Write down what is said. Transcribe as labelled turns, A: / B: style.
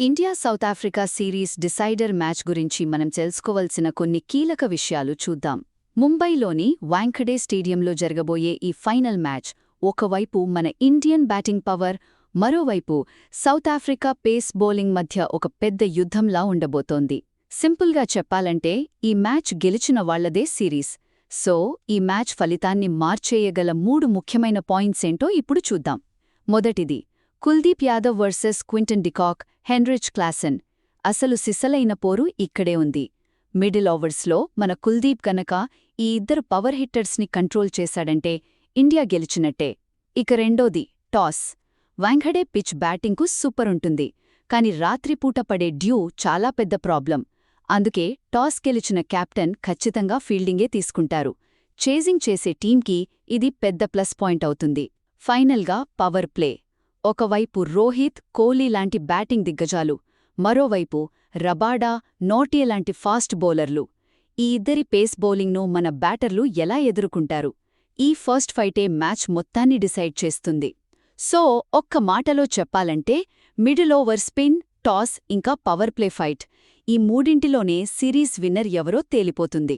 A: India South Africa series decider match గురించి మనం తెలుసుకోవలసిన కొన్ని కీలక విషయాలు చూద్దాం. ముంబైలోని వాంఖడే స్టేడియంలో జరగబోయే ఈ ఫైనల్ మ్యాచ్ ఒకవైపు మన ఇండియన్ బ్యాటింగ్ పవర్ మరోవైపు సౌత్ ఆఫ్రికా పేస్ బౌలింగ్ మధ్య ఒక పెద్ద యుద్ధంలా ఉండబోతోంది. సింపుల్గా చెప్పాలంటే ఈ మ్యాచ్ గెలిచిన వాళ్ళదే సిరీస్. సో ఈ మ్యాచ్ ఫలితాన్ని మార్చేయగల మూడు ముఖ్యమైన పాయింట్సేంటో ఇప్పుడు చూద్దాం. మొదటిది Kuldeep Yadav versus Quinton de Kock Heinrich Klaasen. అసలు సిసలైన పోరు ఇక్కడే ఉంది. మిడిల్ ఓవర్స్లో మన కుల్దీప్ గనక ఈ ఇద్దరు పవర్ హిట్టర్స్ని కంట్రోల్ చేశాడంటే ఇండియా గెలిచినట్టే. ఇక రెండోది టాస్. వాంఖడే పిచ్ బ్యాటింగ్కు సూపర్ ఉంటుంది. కాని రాత్రిపూట పడే డ్యూ చాలా పెద్ద ప్రాబ్లం. అందుకే టాస్ గెలిచిన కెప్టెన్ ఖచ్చితంగా ఫీల్డింగే తీసుకుంటారు. చేజింగ్ చేసే టీంకి ఇది పెద్ద ప్లస్ పాయింట్ అవుతుంది. ఫైనల్గా పవర్ ప్లే. ఒకవైపు రోహిత్ కోహ్లీ లాంటి బ్యాటింగ్ దిగ్గజాలు మరోవైపు రబాడా నోటియ లాంటి ఫాస్ట్ బౌలర్లు. ఈ ఇద్దరి పేస్ బౌలింగ్ను మన బ్యాటర్లు ఎలా ఎదుర్కొంటారు? ఈ ఫస్ట్ ఫైటే మ్యాచ్ మొత్తాన్ని డిసైడ్ చేస్తుంది. సో ఒక్క మాటలో చెప్పాలంటే మిడిల్ ఓవర్ స్పిన్ టాస్ ఇంకా పవర్ ప్లే ఫైట్ ఈ మూడింటిలోనే సిరీస్ విన్నర్ ఎవరో తేలిపోతుంది.